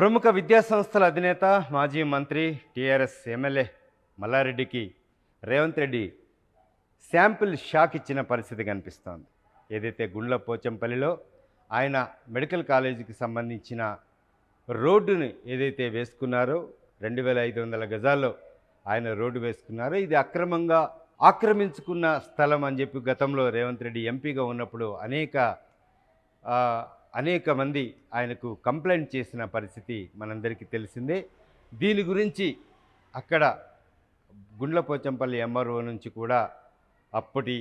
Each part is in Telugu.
ప్రముఖ విద్యాసంస్థల అధినేత మాజీ మంత్రి టీఆర్ఎస్ ఎమ్మెల్యే మల్లారెడ్డికి రేవంత్ రెడ్డి శాంపిల్ షాక్ ఇచ్చిన పరిస్థితి కనిపిస్తోంది. ఏదైతే గుండ్ల పోచంపల్లిలో ఆయన మెడికల్ కాలేజీకి సంబంధించిన రోడ్డుని ఏదైతే వేసుకున్నారో రెండు వేల ఐదు వందల గజాల్లో ఆయన రోడ్డు వేసుకున్నారో ఇది అక్రమంగా ఆక్రమించుకున్న స్థలం అని చెప్పి గతంలో రేవంత్ రెడ్డి ఎంపీగా ఉన్నప్పుడు అనేక అనేక మంది ఆయనకు కంప్లైంట్ చేసిన పరిస్థితి మనందరికీ తెలిసిందే. దీని గురించి అక్కడ గుండ్లపోచంపల్లి ఎంఆర్ఓ నుంచి కూడా అప్పటి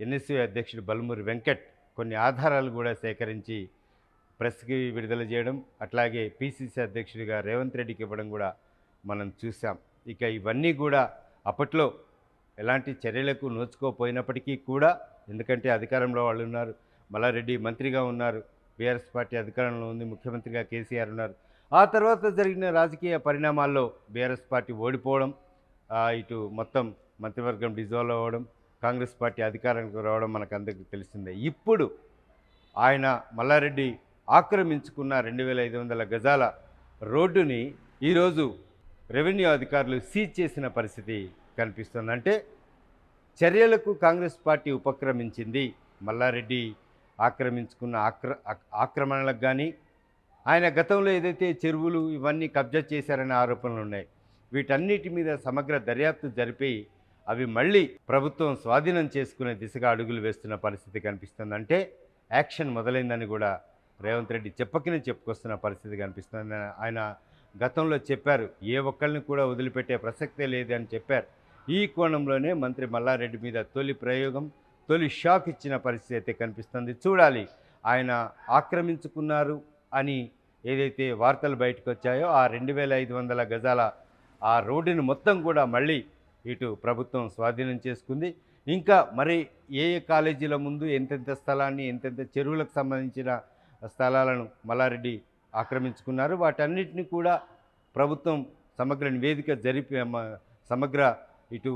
ఎన్ఎస్యూ అధ్యక్షుడు బల్మూరి వెంకట్ కొన్ని ఆధారాలు కూడా సేకరించి ప్రెస్కి విడుదల చేయడం అట్లాగే పిసిసి అధ్యక్షుడిగా రేవంత్ రెడ్డికి ఇవ్వడం కూడా మనం చూసాం ఇక ఇవన్నీ కూడా అప్పట్లో ఎలాంటి చర్యలకు నోచుకోపోయినప్పటికీ కూడా ఎందుకంటే అధికారంలో వాళ్ళు ఉన్నారు మల్లారెడ్డి మంత్రిగా ఉన్నారు బీఆర్ఎస్ పార్టీ అధికారంలో ఉంది ముఖ్యమంత్రిగా కేసీఆర్ ఉన్నారు. ఆ తర్వాత జరిగిన రాజకీయ పరిణామాల్లో బీఆర్ఎస్ పార్టీ ఓడిపోవడం ఇటు మొత్తం మంత్రివర్గం డిజాల్వ్ అవ్వడం కాంగ్రెస్ పార్టీ అధికారానికి రావడం మనకు అందరికీ తెలిసిందే. ఇప్పుడు ఆయన మల్లారెడ్డి ఆక్రమించుకున్న రెండు వేల ఐదు వందల గజాల రోడ్డుని ఈరోజు రెవెన్యూ అధికారులు సీజ్ చేసిన పరిస్థితి కనిపిస్తుంది. అంటే చర్యలకు కాంగ్రెస్ పార్టీ ఉపక్రమించింది మల్లారెడ్డి ఆక్రమించుకున్న ఆక్ర ఆక్రమణలకు కానీ ఆయన గతంలో ఏదైతే చెరువులు ఇవన్నీ కబ్జా చేశారనే ఆరోపణలు ఉన్నాయి వీటన్నిటి మీద సమగ్ర దర్యాప్తు జరిపి అవి మళ్ళీ ప్రభుత్వం స్వాధీనం చేసుకునే దిశగా అడుగులు వేస్తున్న పరిస్థితి కనిపిస్తుంది అంటే యాక్షన్ మొదలైందని కూడా రేవంత్ రెడ్డి చెప్పకనే చెప్పుకొస్తున్న పరిస్థితి కనిపిస్తుంది ఆయన గతంలో చెప్పారు. ఏ ఒక్కరిని కూడా వదిలిపెట్టే ప్రసక్తే లేదు అని చెప్పారు. ఈ కోణంలోనే మంత్రి మల్లారెడ్డి మీద తొలి ప్రయోగం తొలి షాక్ ఇచ్చిన పరిస్థితి అయితే కనిపిస్తుంది. చూడాలి ఆయన ఆక్రమించుకున్నారు అని ఏదైతే వార్తలు బయటకు వచ్చాయో ఆ రెండు వేల ఐదు వందల గజాల ఆ రోడ్డుని మొత్తం కూడా మళ్ళీ ఇటు ప్రభుత్వం స్వాధీనం చేసుకుంది. ఇంకా మరి ఏ ఏ కాలేజీల ముందు ఎంతెంత స్థలాన్ని ఎంతెంత చెరువులకు సంబంధించిన స్థలాలను మల్లారెడ్డి ఆక్రమించుకున్నారు. వాటన్నిటిని కూడా ప్రభుత్వం సమగ్ర నివేదిక జరిపి సమగ్ర ఇటు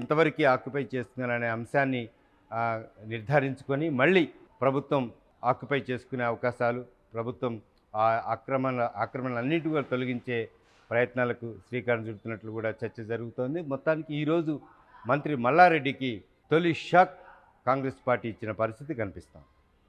ఎంతవరకు ఆక్యుపై చేస్తున్నారనే అంశాన్ని నిర్ధారించుకొని మళ్ళీ ప్రభుత్వం ఆక్యుపై చేసుకునే అవకాశాలు ప్రభుత్వం ఆ ఆక్రమణ అన్నింటి కూడా తొలగించే ప్రయత్నాలకు శ్రీకారం చుడుతున్నట్లు కూడా చర్చ జరుగుతోంది. మొత్తానికి ఈరోజు మంత్రి మల్లారెడ్డికి తొలి షాక్ కాంగ్రెస్ పార్టీ ఇచ్చిన పరిస్థితి కనిపిస్తోంది.